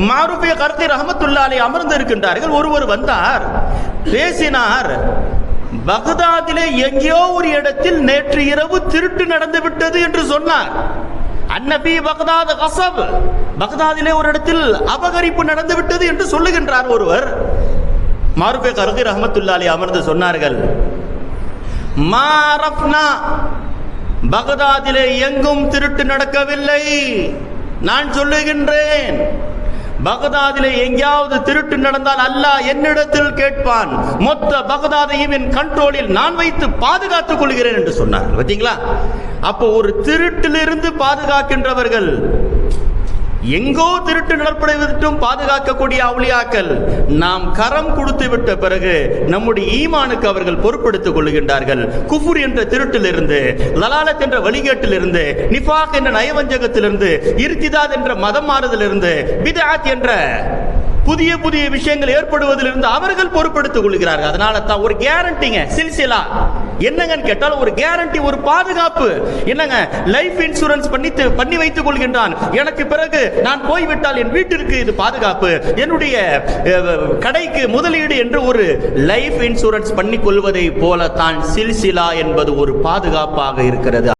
மாருபிய கருத்தை ரஹமத்துல்லாலே அமர்ந்து இருக்கின்றார்கள் ஒருவர் வந்தார். பேசினார். பக்தாதிலே எங்கேயோ ஒரு இடத்தில் நேற்று இரவு திருட்டு நடந்து விட்டது என்று சொன்னார். அன்னபி பக்தாத் கசப். பக்தாதிலே ஒரு இடத்தில் அபகரிப்பு நடந்து விட்டது என்று சொல்லுகின்றார் ஒருவர். மாருபே கருதி ரஹமத்துல்லாலி அமர்ந்து சொன்னார்கள். மாரப்னா பகதாதிலே எங்கும் திருட்டு நடக்கவில்லை. நான் சொல்லுகின்றேன். பகதாதிலே எங்கேயாவது திருட்டு நடந்தால் அல்லாஹ் என்னிடத்தில் கேட்பான். மொத்த பகதாதையும் என் கண்ட்ரோலில் நான் வைத்து பாதுகாத்துக் கொள்கிறேன் என்று சொன்னார் பார்த்தீங்களா? அப்போ ஒரு திருட்டிலிருந்து பாதுகாக்கின்றவர்கள் எங்கோ திருட்டு நடப்படைவதற்கும் பாதுகாக்கக்கூடிய அவுளியாக்கள் நாம் கரம் கொடுத்து விட்ட பிறகு நம்முடைய ஈமானுக்கு அவர்கள் பொறுப்படுத்திக் கொள்ளுகின்றார்கள் குஃபுர் என்ற திருட்டிலிருந்து லலாலத் என்ற வழிகேட்டிலிருந்து நிஃபாக் என்ற நயவஞ்சகத்திலிருந்து இருத்திதாத் என்ற மதம் மாறுதலிருந்து பிதாத் என்ற புதிய புதிய விஷயங்கள் ஏற்படுவதிலிருந்து அவர்கள் பொறுப்படுத்திக் கொள்கிறார்கள். அதனால தான் ஒரு கேரண்டிங்க சில்சிலா. என்னங்கன்னு கேட்டால் ஒரு கேரண்டி ஒரு பாதுகாப்பு. என்னங்க? லைஃப் இன்சூரன்ஸ் பண்ணி பண்ணி வைத்துக் கொள்கின்றான். எனக்கு பிறகு நான் போய்விட்டால் என் வீட்டிற்கு இது பாதுகாப்பு. என்னுடைய கடைக்கு முதலீடு என்று ஒரு லைஃப் இன்சூரன்ஸ் பண்ணி கொள்வதை போல தான் சில்சிலா என்பது ஒரு பாதுகாப்பாக இருக்கிறது.